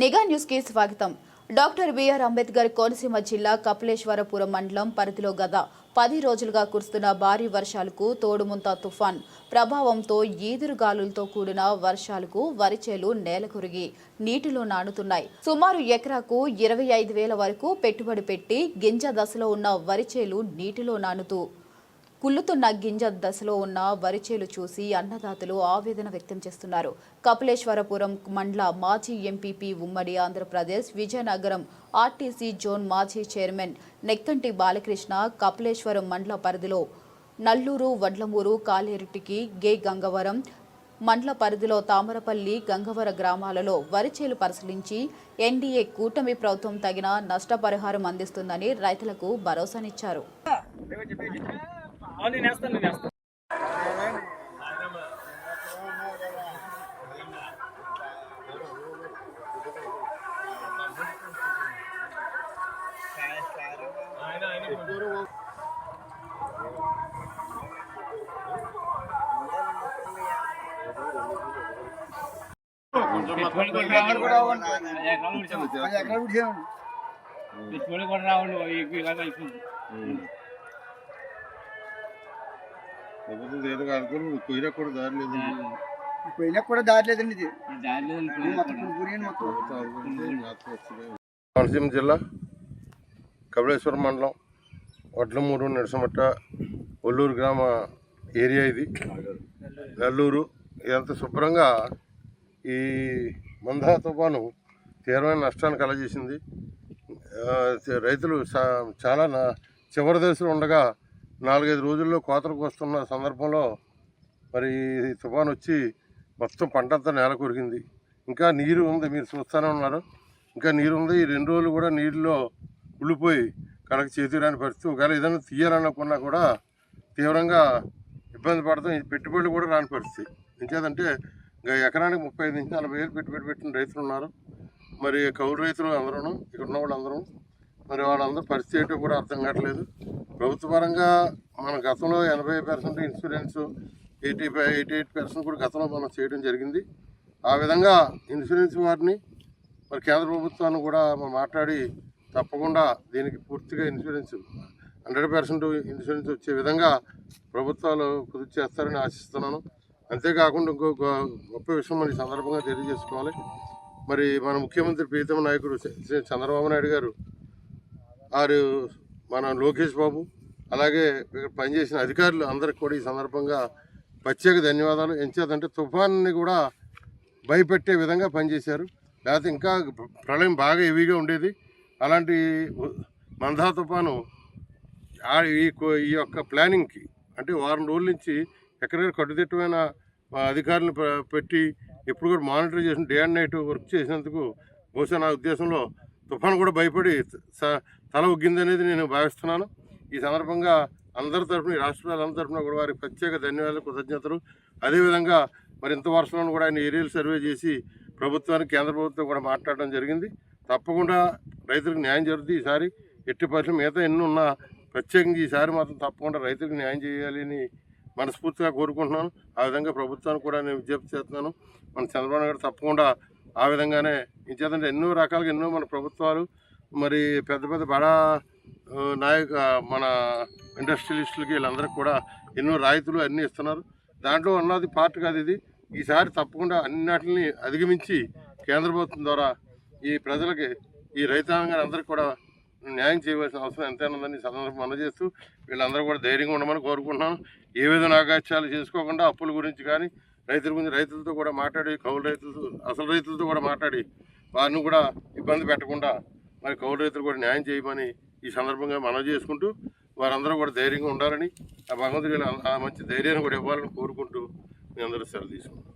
నిఘా న్యూస్కి స్వాగతం. డాక్టర్ బిఆర్ అంబేద్కర్ కోనసీమ జిల్లా కపిలేశ్వరపురం మండలం పరిధిలో గత పది రోజులుగా కురుస్తున్న భారీ వర్షాలకు తోడుముంత తుఫాన్. ప్రభావంతో ఈదురుగాలులతో కూడిన వర్షాలకు వరిచేలు నేలకొరిగి నీటిలో నానుతున్నాయి. సుమారు ఎకరాకు ఇరవై ఐదు వేల వరకు పెట్టుబడి పెట్టి గింజ దశలో ఉన్న వరిచేలు నీటిలో నానుతూ కుళ్ళుతున్న గింజ దశలో ఉన్న వరిచేలు చూసి అన్నదాతలు ఆవేదన వ్యక్తం చేస్తున్నారు. కపిలేశ్వరపురం మండల మాజీ ఎంపీపీ ఉమ్మడి ఆంధ్రప్రదేశ్ విజయనగరం ఆర్టీసీ జోన్ మాజీ చైర్మన్ నెక్కంటి బాలకృష్ణ కపిలేశ్వరం మండల పరిధిలో నల్లూరు వడ్లమూరు కాలేరుటికి గే గంగవరం మండల పరిధిలో తామరపల్లి గంగవర గ్రామాలలో వరిచేలు పరిశీలించి ఎన్డీఏ కూటమి ప్రభుత్వం తగిన నష్టపరిహారం అందిస్తుందని రైతులకు భరోసానిచ్చారు. నేను వేస్తాను నేను వేస్తాను పెట్టుబడి కూడా రావండి ఎకరాలు ఉడిచాము. ఎక్కడ ఉడిచాను పెట్టుబడి కూడా రావండి ఎక్కువ ఇలాగ అయిపోయింది ప్రభుత్వం ఏదో అనుకుని కొయ్యరా కూడా దారి లేదు పోయినా కూడా దారి లేదండి ఇది. కోనసీమ జిల్లా కపిలేశ్వరం మండలం వడ్లమూరు నరసమట్ట ఒల్లూరు గ్రామ ఏరియా ఇది. నెల్లూరు ఇదంతా శుభ్రంగా ఈ మందా తుఫాను తీవ్రమైన నష్టాన్ని కలగజేసింది. రైతులు చాలా నా- చివరి దశలో ఉండగా నాలుగైదు రోజుల్లో కోతలకు వస్తున్న సందర్భంలో మరి తుఫాన్ వచ్చి మొత్తం పంట అంతా నేల కొరిగింది. ఇంకా నీరు ఉంది మీరు చూస్తూనే ఉన్నారు. ఇంకా నీరు ఉంది ఈ రెండు రోజులు కూడా నీరులో ఉళ్ళిపోయి కనుక చేతిరాని పరిస్థితి. ఒకవేళ ఏదైనా తీయాలనుకున్నా కూడా తీవ్రంగా ఇబ్బంది పడతాం. పెట్టుబడులు కూడా రాని పరిస్థితి. ఇంకేదంటే ఇంకా ఎకరానికి ముప్పై ఐదు నుంచి నలభై వేలు పెట్టుబడి పెట్టిన రైతులు ఉన్నారు. మరి కౌలు రైతులు అందరూ ఇక్కడ ఉన్న వాళ్ళందరూ మరి వాళ్ళందరూ పరిస్థితి ఏంటో కూడా అర్థం కావట్లేదు. ప్రభుత్వ పరంగా మన గతంలో ఎనభై percent insurance eighty five eighty eight percent కూడా గతంలో మనం చేయడం జరిగింది. ఆ విధంగా ఇన్సూరెన్స్ వారిని మరి కేంద్ర ప్రభుత్వాన్ని కూడా మనం మాట్లాడి తప్పకుండా దీనికి పూర్తిగా ఇన్సూరెన్స్ హండ్రెడ్ పర్సెంట్ ఇన్సూరెన్స్ వచ్చే విధంగా ప్రభుత్వాలు కృషి చేస్తారని ఆశిస్తున్నాను. అంతేకాకుండా ఇంకో గొ- గొప్ప విషయం మన సందర్భంగా తెలియజేసుకోవాలి. మరి మన ముఖ్యమంత్రి ప్రీతమ నాయకుడు చంద్రబాబు నాయుడు గారు వారు మన లోకేష్ బాబు అలాగే ఇక్కడ పనిచేసిన అధికారులు అందరికి కూడా ఈ సందర్భంగా ప్రత్యేక ధన్యవాదాలు. ఎంచేదంటే తుఫాన్ని కూడా భయపెట్టే విధంగా పనిచేశారు. లేకపోతే ఇంకా ప్రళయం బాగా హెవీగా ఉండేది. అలాంటి మందా తుఫాను ఆ- ఈ కో- ఈ యొక్క ప్లానింగ్కి అంటే వారం రోజుల నుంచి ఎక్కడెక్కడ కట్టుదిట్టమైన అధికారులను పెట్టి ఎప్పుడు కూడా మానిటర్ చేసిన డే అండ్ నైట్ వర్క్ చేసినందుకు బహుశా నా ఉద్దేశంలో తుఫాను కూడా భయపడి స- తల ఉగ్గిందనేది నేను భావిస్తున్నాను. ఈ సందర్భంగా అందరి తరఫున రాష్ట్ర ప్రజలందరి తరఫున కూడా వారికి ప్రత్యేక ధన్యవాదాలు కృతజ్ఞతలు. అదేవిధంగా మరి ఇంత వర్షంలో కూడా ఆయన ఏరియల్ సర్వే చేసి ప్రభుత్వానికి కేంద్ర ప్రభుత్వం కూడా మాట్లాడడం జరిగింది. తప్పకుండా రైతులకు న్యాయం జరుగుతుంది ఈసారి. ఎట్టి పరిస్థితులు మిగతా ఎన్ని ఉన్నా ప్రత్యేకించి ఈసారి మాత్రం తప్పకుండా రైతులకు న్యాయం చేయాలి అని మనస్ఫూర్తిగా కోరుకుంటున్నాను. ఆ విధంగా ప్రభుత్వానికి కూడా నేను విజ్ఞప్తి చేస్తున్నాను. మన చంద్రబాబు నాయుడు తప్పకుండా ఆ విధంగానే ఇంచేతంటే ఎన్నో రకాలుగా ఎన్నో మన ప్రభుత్వాలు మరి పెద్ద పెద్ద బడా నాయక మన ఇండస్ట్రియలిస్టులకి వీళ్ళందరికీ కూడా ఎన్నో రాయితీలు అన్నీ ఇస్తున్నారు. దాంట్లో ఉన్నది పార్ట్ కాదు ఇది. ఈసారి తప్పకుండా అన్నిటిని అధిగమించి కేంద్ర ప్రభుత్వం ద్వారా ఈ ప్రజలకి ఈ రైతాంగాన్ని అందరికీ కూడా న్యాయం చేయవలసిన అవసరం ఎంతైనా ఉందని సందర్భం అందజేస్తూ వీళ్ళందరూ కూడా ధైర్యంగా ఉండమని కోరుకుంటున్నాను. ఏ విధంగా ఆకాశాలు చేసుకోకుండా అప్పుల గురించి కానీ రైతుల గురించి రైతులతో కూడా మాట్లాడి కౌలు రైతులతో అసలు రైతులతో కూడా మాట్లాడి వారిని కూడా ఇబ్బంది పెట్టకుండా మరి కౌలు రైతులు కూడా న్యాయం చేయమని ఈ సందర్భంగా మనం చేసుకుంటూ వారందరూ కూడా ధైర్యంగా ఉండాలని ఆ భగవంతుడి ఆ మంచి ధైర్యాన్ని కూడా ఇవ్వాలని కోరుకుంటూ మీ అందరూ సెలవు తీసుకుంటాం